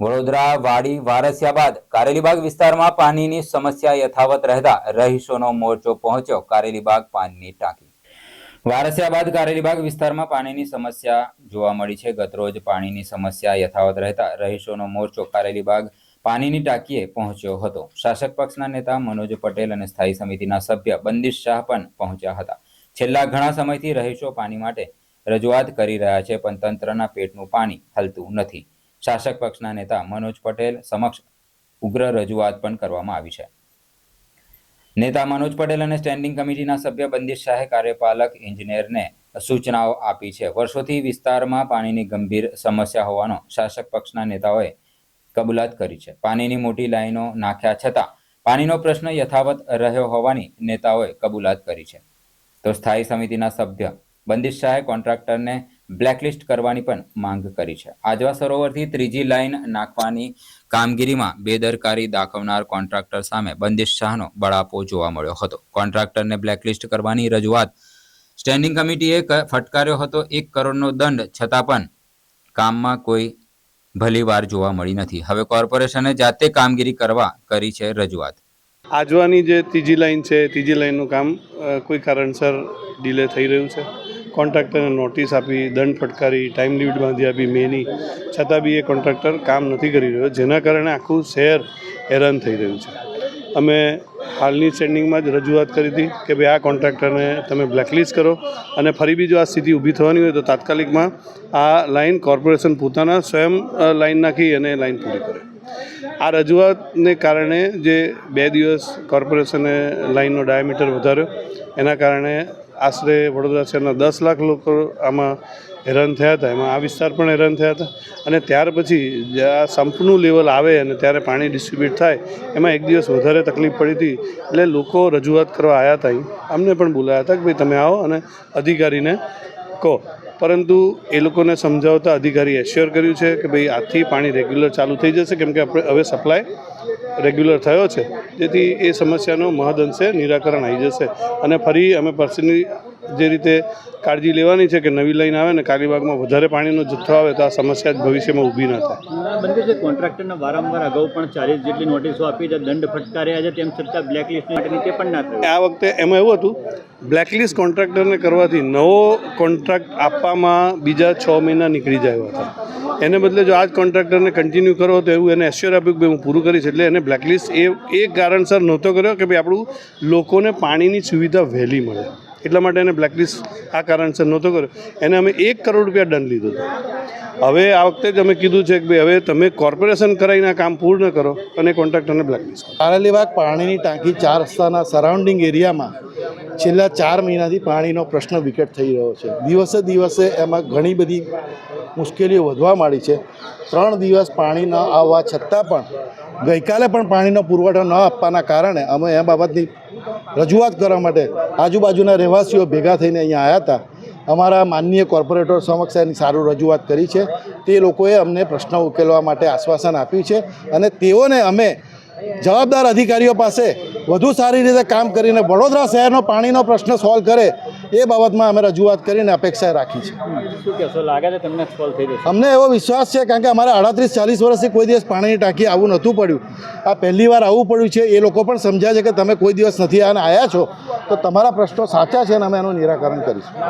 વડોદરા, વાડી વારસિયા બાદ કારેલીબાગ વિસ્તારમાં પાણીની સમસ્યા યથાવત રહેતા રહીશોનો મોરચો પહોંચ્યો. કારેલીબાગ પાણીની ટાંકી. વારસિયા બાદ કારેલીબાગ વિસ્તારમાં પાણીની સમસ્યા જોવા મળી છે. ગતરોજ પાણીની સમસ્યા યથાવત રહેતા રહીશોનો મોરચો કારેલીબાગ પાણીની ટાંકીએ પહોંચ્યો હતો. શાસક પક્ષના નેતા મનોજ પટેલ અને સ્થાયી સમિતિના સભ્ય બંદિશ શાહ પણ પહોંચ્યા હતા. છેલ્લા ઘણા સમયથી રહીશો પાણી માટે રજૂઆત કરી રહ્યા છે, પણ તંત્રના પેટનું પાણી હલતું નથી. શાસક પક્ષના નેતા મનોજ પટેલ સમક્ષ ઉગ્ર રજૂઆત પણ કરવામાં આવી છે. નેતા મનોજ પટેલ અને સ્ટેન્ડિંગ કમિટીના સભ્ય બંદિશ શાહે કાર્યપાલક ઇજનેરને સૂચનાઓ આપી છે. વર્ષોથી વિસ્તારમાં પાણીની ગંભીર સમસ્યા હોવાનો શાસક પક્ષના નેતાઓએ કબૂલાત કરી છે. પાણીની મોટી લાઈનો નાખ્યા છતાં પાણીનો પ્રશ્ન યથાવત રહ્યો હોવાની નેતાઓએ કબૂલાત કરી છે. તો સ્થાયી સમિતિના સભ્ય બંદિશ શાહે કોન્ટ્રાક્ટરને બ્લેકલિસ્ટ કરવાની પણ માંગ કરી છે. આજવા સરોવરથી ત્રીજી લાઇન નાખવાની કામગીરીમાં બેદરકારી દાખવનાર કોન્ટ્રાક્ટર સામે બંદિશ શાહનો બળાપો જોવા મળ્યો હતો. કોન્ટ્રાક્ટરને બ્લેકલિસ્ટ કરવાની રજૂઆત સ્ટેન્ડિંગ કમિટીએ ફટકાર્યો હતો. એક કરોડનો દંડ, છતાં પણ કામમાં કોઈ ભલી વાર જોવા મળી નથી. હવે કોર્પોરેશને જાતે કામગીરી કરવા કરી છે રજૂઆત. આજવાની જે ત્રીજી લાઈન છે, ત્રીજી લાઈનનું કામ કોઈ કારણસર ડિલે થઈ રહ્યું છે? કોન્ટ્રાક્ટરને નોટિસ આપી, દંડ ફટકારી, ટાઈમ લિમિટ બાંધી આપી, મેની. છતાં બી એ કોન્ટ્રાક્ટર કામ નથી કરી રહ્યો, જેના કારણે આખું શહેર હેરાન થઈ રહ્યું છે. અમે હાલની સ્ટેન્ડિંગમાં જ રજૂઆત કરી હતી કે ભાઈ આ કોન્ટ્રાક્ટરને તમે બ્લેકલિસ્ટ કરો અને ફરી બી જો આ સ્થિતિ ઊભી થવાની હોય તો તાત્કાલિકમાં આ લાઈન કોર્પોરેશન પોતાના સ્વયં લાઇન નાખી અને લાઈન પૂરી કરે. આ રજૂઆતને કારણે જે બે દિવસ કોર્પોરેશને લાઇનનો ડાયામીટર વધાર્યો, એના કારણે આશરે વડોદરા શહેરના દસ લાખ લોકો આમાં હેરાન થયા હતા. એમાં આ વિસ્તાર પણ હેરાન થયા હતા. અને ત્યાર પછી આ સંપનું લેવલ આવે અને ત્યારે પાણી ડિસ્ટ્રીબ્યુટ થાય, એમાં એક દિવસ વધારે તકલીફ પડી હતી. એટલે લોકો રજૂઆત કરવા આવ્યા હતા અમને પણ બોલાયા હતા કે ભાઈ તમે આવો અને અધિકારીને કહો. પરંતુ એ લોકોને સમજાવતા અધિકારી એશ્યોર કર્યું છે કે ભાઈ આજથી પાણી રેગ્યુલર ચાલુ થઈ જશે, કેમ કે આપણે હવે સપ્લાય રેગ્યુલર થયો છે. જેથી એ સમસ્યાનો મહદ અંશે નિરાકરણ આવી જશે. અને ફરી અમે પર્સનલી જે રીતે કાળજી લેવાની છે કે નવી લાઈન આવે ને કાલીબાગમાં વધારે પાણીનો જથ્થો આવે તો આ સમસ્યા જ ભવિષ્યમાં ઊભી ન થાય. બંધ છે કોન્ટ્રાક્ટરને વારંવાર અગાઉ પણ ચાલીસ જેટલી નોટિસો આપી છે દંડ ફટકાર્યા છે તેમ છતાં બ્લેકલિસ્ટ માટેની તે પણ ના થાય. આ વખતે એમાં એવું હતું બ્લેકલિસ્ટ કોન્ટ્રાક્ટરને કરવાથી નવો કોન્ટ્રાક્ટ આપવામાં બીજા છ મહિના નીકળી જાય હતા. એને બદલે જો આ જ કોન્ટ્રાક્ટરને કન્ટિન્યુ કરો તો એવું એને એશ્યોર આપ્યું કે હું પૂરું કરીશ એટલે એને બ્લેકલિસ્ટ એ એ કારણસર નહોતો કર્યો કે ભાઈ આપણું લોકોને પાણીની સુવિધા વહેલી મળે. એટલા માટે એને બ્લેકલિસ્ટ આ કારણસર નહોતો કર્યો. એને અમે એક કરોડ રૂપિયા દંડ લીધો હતો. હવે આ વખતે જ અમે કીધું છે કે ભાઈ હવે તમે કોર્પોરેશન કરાવીને કામ પૂર્ણ કરો અને કોન્ટ્રાક્ટરને બ્લેકલિસ્ટ કરો. કારેલીબાગ પાણીની ટાંકી ચાર રસ્તાના સરાઉન્ડિંગ એરિયામાં છેલ્લા ચાર મહિનાથી પાણીનો પ્રશ્ન વિકટ થઈ રહ્યો છે. દિવસે દિવસે એમાં ઘણી બધી મુશ્કેલીઓ વધવા માંડી છે. ત્રણ દિવસ પાણી ન આવવા છતાં પણ ગઈકાલે પણ પાણીનો પુરવઠો ન આપવાના કારણે અમે એ બાબતની રજૂઆત કરવા માટે આજુબાજુના રહેવાસીઓ ભેગા થઈને અહીંયા આવ્યા હતા. અમારા માનનીય કોર્પોરેટર સમક્ષ એની સારું રજૂઆત કરી છે. તે લોકોએ અમને પ્રશ્ન ઉકેલવા માટે આશ્વાસન આપ્યું છે અને તેઓને અમે જવાબદાર અધિકારીઓ પાસે વધુ સારી રીતે કામ કરીને વડોદરા શહેરનો પાણીનો પ્રશ્ન સોલ્વ કરે એ બાબતમાં અમે રજૂઆત કરીને અપેક્ષા રાખી છે. અમને એવો વિશ્વાસ છે કારણ કે અમારે આડત્રીસ ચાલીસ વર્ષથી કોઈ દિવસ પાણીની ટાંકી આવું નહોતું પડ્યું. આ પહેલી વાર આવું પડ્યું છે એ લોકો પણ સમજ્યા છે કે તમે કોઈ દિવસ નથી આને આવ્યા છો. તો તમારા પ્રશ્નો સાચા છે અને અમે એનું નિરાકરણ કરીશું.